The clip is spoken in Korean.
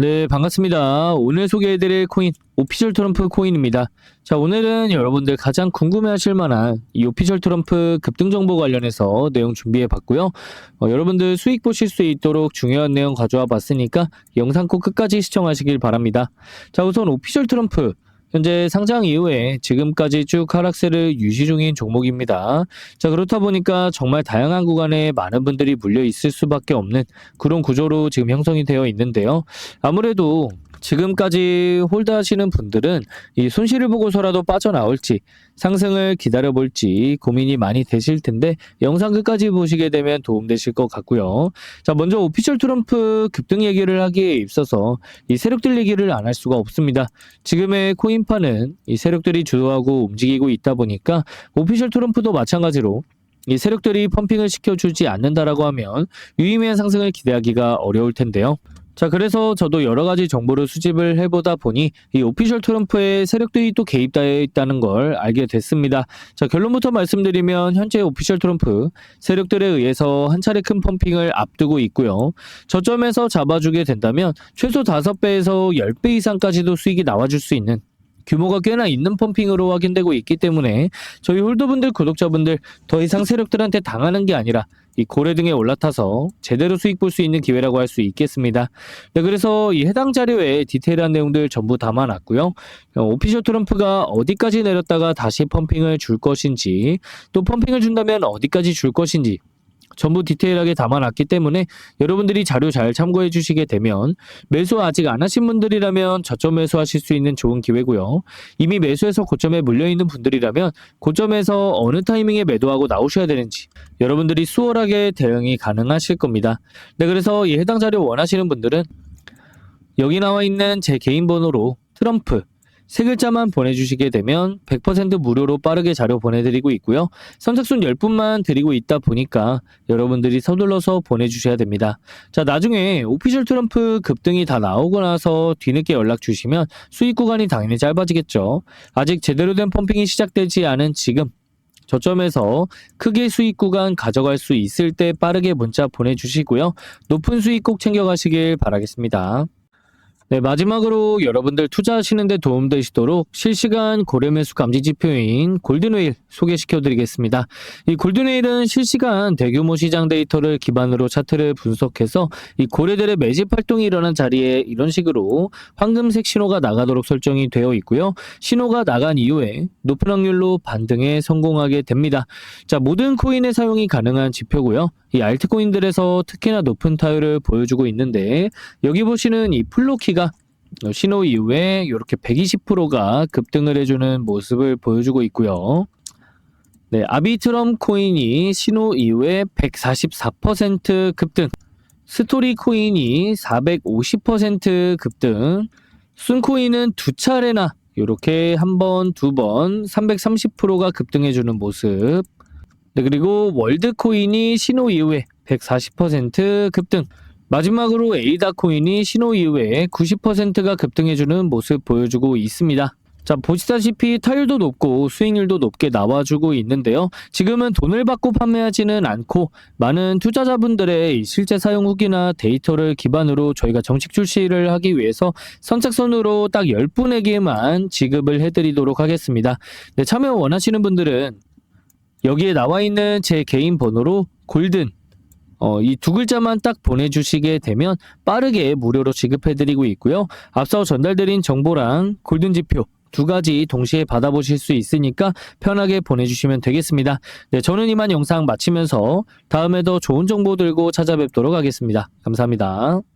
네, 반갑습니다. 오늘 소개해드릴 코인, 오피셜 트럼프 코인입니다. 자, 오늘은 여러분들 가장 궁금해하실 만한 이 오피셜 트럼프 급등 정보 관련해서 내용 준비해봤고요. 어, 여러분들 수익 보실 수 있도록 중요한 내용 가져와 봤으니까 영상 꼭 끝까지 시청하시길 바랍니다. 자, 우선 오피셜 트럼프. 현재 상장 이후에 지금까지 쭉 하락세를 유지 중인 종목입니다. 자, 그렇다 보니까 정말 다양한 구간에 많은 분들이 물려 있을 수밖에 없는 그런 구조로 지금 형성이 되어 있는데요. 아무래도 지금까지 홀드하시는 분들은 이 손실을 보고서라도 빠져나올지 상승을 기다려볼지 고민이 많이 되실 텐데 영상 끝까지 보시게 되면 도움되실 것 같고요. 자 먼저 오피셜 트럼프 급등 얘기를 하기에 있어서 이 세력들 얘기를 안 할 수가 없습니다. 지금의 코인파는 이 세력들이 주도하고 움직이고 있다 보니까 오피셜 트럼프도 마찬가지로 이 세력들이 펌핑을 시켜주지 않는다라고 하면 유의미한 상승을 기대하기가 어려울 텐데요. 자, 그래서 저도 여러 가지 정보를 수집을 해보다 보니 이 오피셜 트럼프의 세력들이 또 개입되어 있다는 걸 알게 됐습니다. 자, 결론부터 말씀드리면 현재 오피셜 트럼프 세력들에 의해서 한 차례 큰 펌핑을 앞두고 있고요. 저점에서 잡아주게 된다면 최소 5배에서 10배 이상까지도 수익이 나와줄 수 있는 규모가 꽤나 있는 펌핑으로 확인되고 있기 때문에 저희 홀더분들 구독자분들 더 이상 세력들한테 당하는 게 아니라 이 고래 등에 올라타서 제대로 수익 볼 수 있는 기회라고 할 수 있겠습니다. 네, 그래서 이 해당 자료에 디테일한 내용들 전부 담아놨고요. 어, 오피셜 트럼프가 어디까지 내렸다가 다시 펌핑을 줄 것인지 또 펌핑을 준다면 어디까지 줄 것인지 전부 디테일하게 담아놨기 때문에 여러분들이 자료 잘 참고해 주시게 되면 매수 아직 안 하신 분들이라면 저점 매수하실 수 있는 좋은 기회고요. 이미 매수해서 고점에 물려있는 분들이라면 고점에서 어느 타이밍에 매도하고 나오셔야 되는지 여러분들이 수월하게 대응이 가능하실 겁니다. 네, 그래서 이 해당 자료 원하시는 분들은 여기 나와 있는 제 개인 번호로 트럼프 세 글자만 보내주시게 되면 100% 무료로 빠르게 자료 보내드리고 있고요. 선착순 10분만 드리고 있다 보니까 여러분들이 서둘러서 보내주셔야 됩니다. 자, 나중에 오피셜 트럼프 급등이 다 나오고 나서 뒤늦게 연락 주시면 수익 구간이 당연히 짧아지겠죠. 아직 제대로 된 펌핑이 시작되지 않은 지금 저점에서 크게 수익 구간 가져갈 수 있을 때 빠르게 문자 보내주시고요. 높은 수익 꼭 챙겨가시길 바라겠습니다. 네, 마지막으로 여러분들 투자하시는데 도움되시도록 실시간 고래매수 감지 지표인 골든웨일 소개시켜 드리겠습니다. 이 골든웨일은 실시간 대규모 시장 데이터를 기반으로 차트를 분석해서 이 고래들의 매집 활동이 일어난 자리에 이런 식으로 황금색 신호가 나가도록 설정이 되어 있고요. 신호가 나간 이후에 높은 확률로 반등에 성공하게 됩니다. 자, 모든 코인의 사용이 가능한 지표고요. 이 알트코인들에서 특히나 높은 타율을 보여주고 있는데 여기 보시는 이 플로키가 신호 이후에 이렇게 120%가 급등을 해주는 모습을 보여주고 있고요. 네, 아비트럼 코인이 신호 이후에 144% 급등, 스토리 코인이 450% 급등, 순코인은 두 차례나 이렇게 한 번, 두 번 330%가 급등해주는 모습. 네, 그리고 월드코인이 신호 이후에 140% 급등. 마지막으로 에이다 코인이 신호 이후에 90%가 급등해주는 모습 보여주고 있습니다. 자, 보시다시피 타율도 높고 수익률도 높게 나와주고 있는데요. 지금은 돈을 받고 판매하지는 않고 많은 투자자분들의 이 실제 사용 후기나 데이터를 기반으로 저희가 정식 출시를 하기 위해서 선착순으로 딱 10분에게만 지급을 해드리도록 하겠습니다. 네, 참여 원하시는 분들은 여기에 나와 있는 제 개인 번호로 골든 어, 이 두 글자만 딱 보내주시게 되면 빠르게 무료로 지급해드리고 있고요. 앞서 전달드린 정보랑 골든 지표 두 가지 동시에 받아보실 수 있으니까 편하게 보내주시면 되겠습니다. 네, 저는 이만 영상 마치면서 다음에 더 좋은 정보 들고 찾아뵙도록 하겠습니다. 감사합니다.